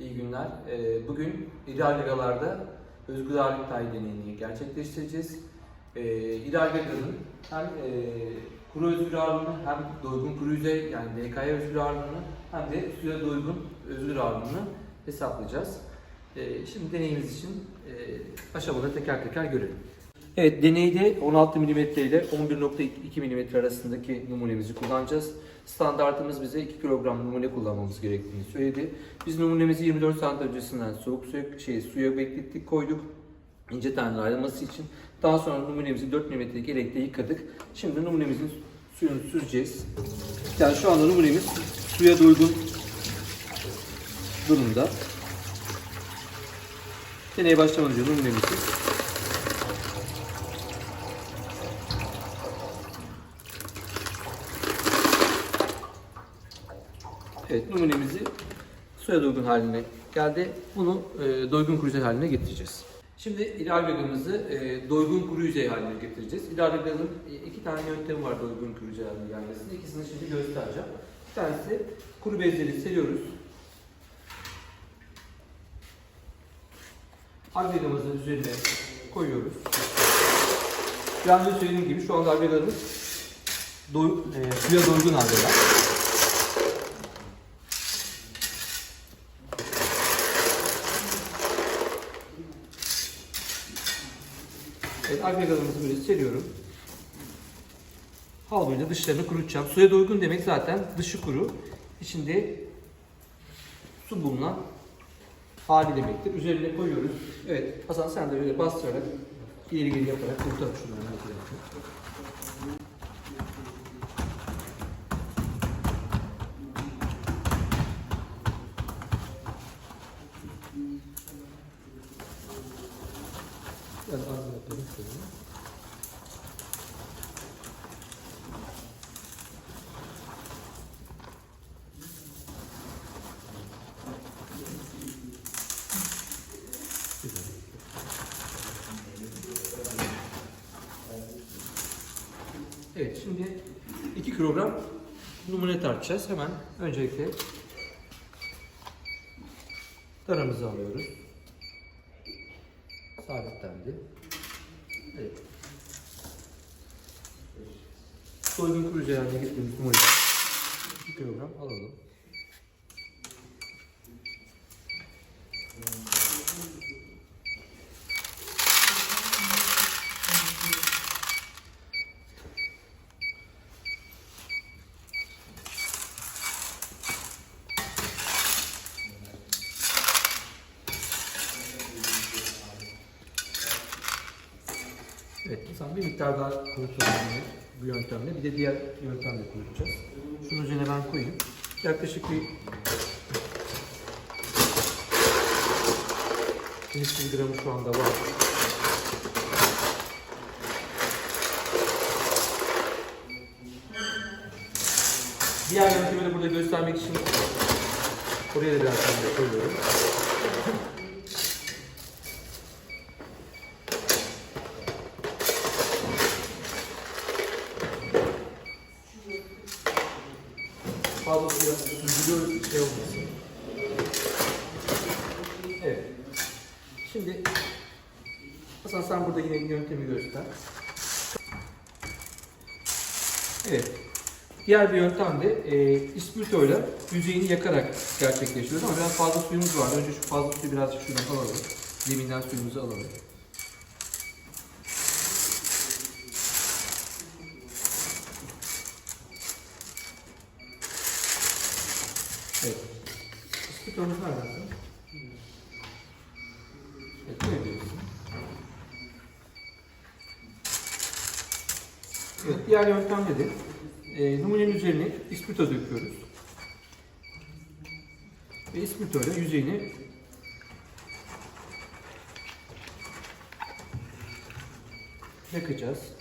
İyi günler. Ee, Bugün ideal gagalarda özgür ağırlık tayi deneyini gerçekleştireceğiz. Ee, İdeal gaganın hem e, kuru özgür ağırlığını hem doygun kuru yüzey yani DK'ya özgür ağırlığını hem de suya doygun özgür ağırlığını hesaplayacağız. Ee, Şimdi deneyimiz için e, aşamaları teker teker görelim. Evet, deneyde 16 mm ile 11.2 mm arasındaki numunemizi kullanacağız. Standartımız bize 2 kilogram numune kullanmamız gerektiğini söyledi. Biz numunemizi 24 saat öncesinden soğuk suya, şey, suya beklettik, koyduk. ince taneler ayrılması için. Daha sonra numunemizi 4 mm'lik elekte yıkadık. Şimdi numunemizin suyunu süreceğiz. Yani şu anda numunemiz suya doygun durumda. Deneye başlamadan önce numunemizi Evet, numunemizi suya doygun haline geldi. Bunu e, doygun kuru yüzey haline getireceğiz. Şimdi ideal veganımızı e, doygun kuru yüzey haline getireceğiz. İdeal veganın e, iki tane yöntemi var doygun kuru yüzey haline gelmesinde. İkisini şimdi göstereceğim. Bir tanesi kuru bezleri seriyoruz. Alvegamızın üzerine koyuyoruz. Önce söylediğim gibi şu anda alvegamız doy, e, suya doygun alvegar. Evet, arka gazımızı böyle seriyorum. Havluyla dışlarını kurutacağım. Suya doygun demek zaten dışı kuru. İçinde su bulunan hali demektir. Üzerine koyuyoruz. Evet, Hasan sen de böyle bastırarak ileri geri yaparak kurtar şunları. Biraz şöyle. Evet şimdi 2 kilogram numune tartacağız. Hemen öncelikle taramızı alıyoruz. Sabitlendi. Evet. Soygun kuru üzerine getirdiğimiz numuneyi 2 kilogram alalım. Evet, sen bir miktar daha bunu bu yöntemle. Bir de diğer yöntemle kurutacağız. Şunun üzerine ben koyayım. Yaklaşık bir 100 gramı şu anda var. Diğer yöntemi de burada göstermek için oraya da biraz koyuyorum. Fazla suya süzülüyor şey olmasın. Evet. Şimdi Hasan sen burada yine yöntemi göster. Evet. Diğer bir yöntem de e, ispirtoyla yüzeyini yakarak gerçekleştiriyoruz ama biraz fazla suyumuz var. Önce şu fazla suyu birazcık şuradan alalım. Zeminden suyumuzu alalım. Nerede? Hasan? Evet, koyabiliriz. Evet, diğer yöntemde de e, numunenin üzerine ispirto döküyoruz. Ve ispirto ile yüzeyini yakacağız.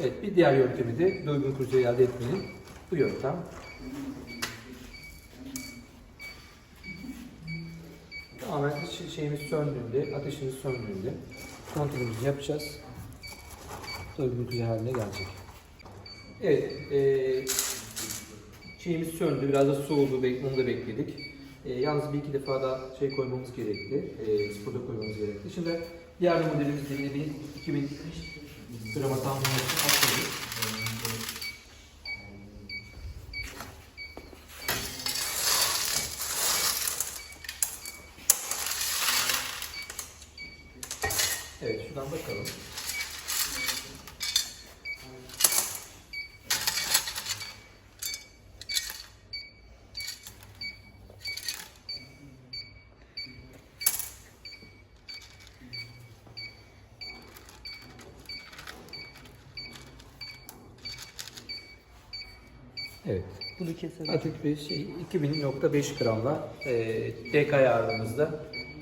Evet, bir diğer yöntemi de doygun kuzuyu elde etmenin bu yöntem. Tamamen şeyimiz söndüğünde, ateşimiz söndüğünde kontrolümüzü yapacağız. Doygun kuzu haline gelecek. Evet, e, şeyimiz söndü, biraz da soğudu, onu da bekledik. E, yalnız bir iki defa da şey koymamız gerekti, e, sporda koymamız gerekti. Şimdi diğer modelimiz 2000, 2000 Krema tahmin ettim. Atladık. Evet şuradan bakalım. Evet. Bunu keselim. Artık bir şey 2000.5 gramla e, DK ayarımızda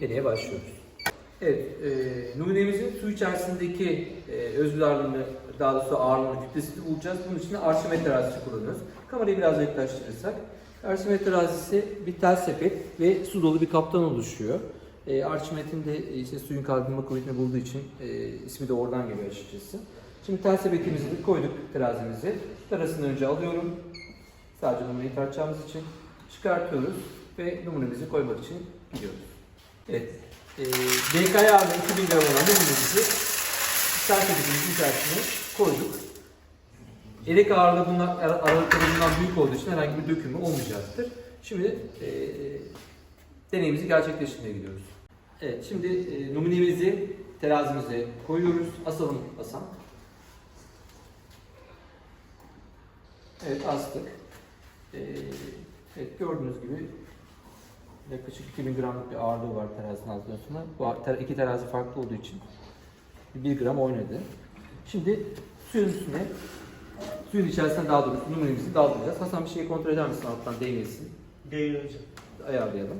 deneye başlıyoruz. Evet, e, numunemizin su içerisindeki e, özgül ağırlığını, daha doğrusu ağırlığını, kütlesini bulacağız. Bunun için de arşimet terazisi kullanıyoruz. Kamerayı biraz yaklaştırırsak, arşimet terazisi bir tel sepet ve su dolu bir kaptan oluşuyor. E, Arşimet'in de işte suyun kaldırma kuvvetini bulduğu için e, ismi de oradan geliyor açıkçası. Şimdi tel sepetimizi koyduk terazimizi. Arasını önce alıyorum. Sadece numarayı tartacağımız için çıkartıyoruz ve numaramızı koymak için gidiyoruz. Evet. E, DK ayarlı 2000 gram olan numaramızı sertifikamızın içerisine koyduk. Elek ağırlığı bunlar ar- aralıkları bundan büyük olduğu için herhangi bir dökümü olmayacaktır. Şimdi e, deneyimizi gerçekleştirmeye gidiyoruz. Evet, şimdi e, numunemizi terazimize koyuyoruz. Asalım Hasan. Evet, astık. Ee, evet, gördüğünüz gibi yaklaşık 2000 gramlık bir ağırlığı var terazinin sonra. Bu ter- iki terazi farklı olduğu için 1 gram oynadı. Şimdi suyun üstüne, suyun içerisine daha doğrusu numunemizi daldıracağız. Hasan bir şeyi kontrol eder misin alttan değmesin? Değil hocam. Ayarlayalım.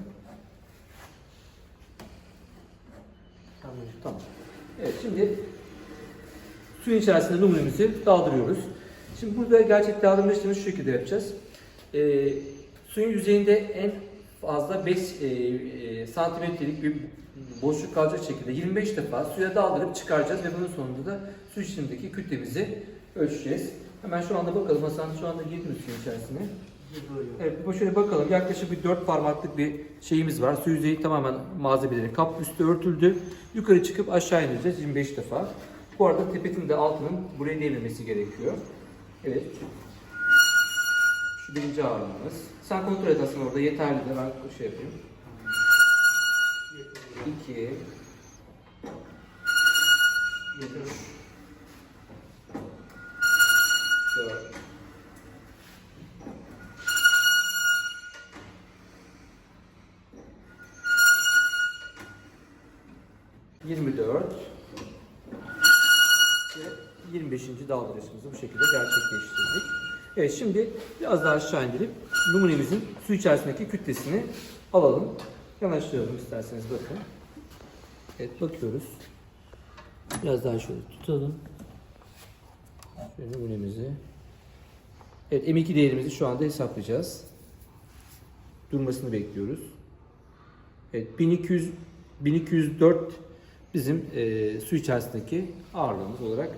Tamam. Tamam. Evet şimdi suyun içerisinde numunemizi daldırıyoruz. Şimdi burada gerçek daldırma işlemini şu şekilde yapacağız. Ee, suyun yüzeyinde en fazla 5 e, e, santimetrelik bir boşluk kalacak şekilde 25 defa suya daldırıp çıkaracağız ve bunun sonunda da su içindeki kütlemizi ölçeceğiz. Hemen şu anda bakalım Hasan şu anda girdi mi suyun içerisine? Evet, bu şöyle bakalım. Yaklaşık bir 4 parmaklık bir şeyimiz var. Su yüzeyi tamamen malzemeleri kap üstü örtüldü. Yukarı çıkıp aşağı ineceğiz 25 defa. Bu arada tepetin de altının buraya değmemesi gerekiyor. Evet. Şu birinci ağırlığımız. Sen kontrol et aslında orada yeterli de ben şey yapayım. 2 4 24 ve 25. daldırışımızı bu şekilde gerçekleştirdik. Evet şimdi biraz daha aşağı indirip numunemizin su içerisindeki kütlesini alalım. Yanaştıralım isterseniz bakın. Evet bakıyoruz. Biraz daha şöyle tutalım. Şöyle numunemizi. Evet M2 değerimizi şu anda hesaplayacağız. Durmasını bekliyoruz. Evet 1200 1204 bizim e, su içerisindeki ağırlığımız olarak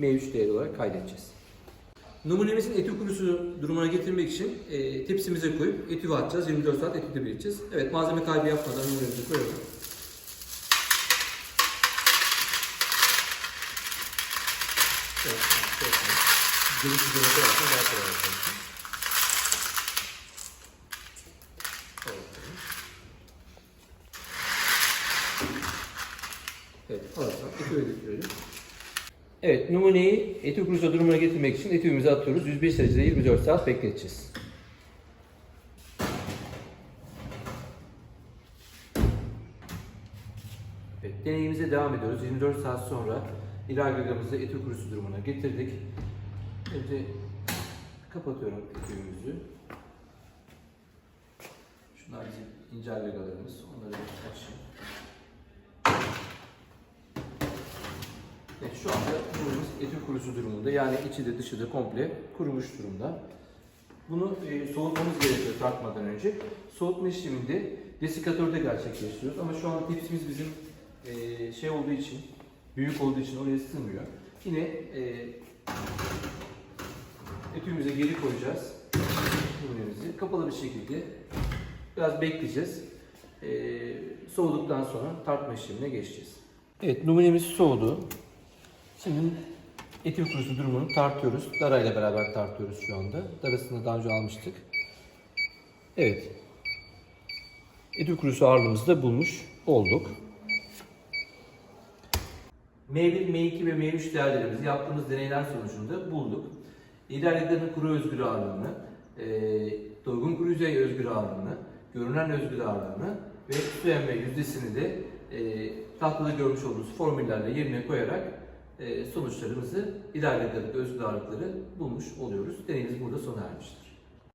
M3 değeri olarak kaydedeceğiz. Numunemizin etü kurusu durumuna getirmek için e, tepsimize koyup etüve atacağız. 24 saat etüde bekleyeceğiz. Evet malzeme kaybı yapmadan numunemizi koyalım. Evet, evet, evet. Geniş daha kolay yaparsın. Evet, alırsak etüve götürelim. Evet, numuneyi etü kurusu durumuna getirmek için etüvümüze atıyoruz. 105 derecede 24 saat bekleteceğiz. Evet, deneyimize devam ediyoruz. 24 saat sonra idrar gagamızı etü kurusu durumuna getirdik. Önce kapatıyorum etüvümüzü. Şunlar bizim ince gagalarımız. Onları açayım. Evet, şu anda ürünümüz etül kurusu durumunda. Yani içi de dışı da komple kurumuş durumda. Bunu e, soğutmamız gerekiyor tartmadan önce. Soğutma işleminde desikatörde gerçekleştiriyoruz. Ama şu an tepsimiz bizim e, şey olduğu için, büyük olduğu için oraya sığmıyor. Yine e, Ütümüze geri koyacağız. Numunemizi kapalı bir şekilde biraz bekleyeceğiz. Ee, soğuduktan sonra tartma işlemine geçeceğiz. Evet numunemiz soğudu. Şimdi etil kurusu durumunu tartıyoruz. Darayla beraber tartıyoruz şu anda. Darasını daha önce almıştık. Evet. Etül kurusu ağırlığımızı da bulmuş olduk. M1, M2 ve M3 değerlerimizi yaptığımız deneyler sonucunda bulduk. İlerleyenlerin kuru özgür ağırlığını, e, doygun kuru yüzey özgür ağırlığını, görünen özgür ağırlığını ve su emme yüzdesini de e, tahtada görmüş olduğunuz formüllerle yerine koyarak sonuçlarımızı ilerleyenlerin özgür ağırlıkları bulmuş oluyoruz. Deneyimiz burada sona ermiştir.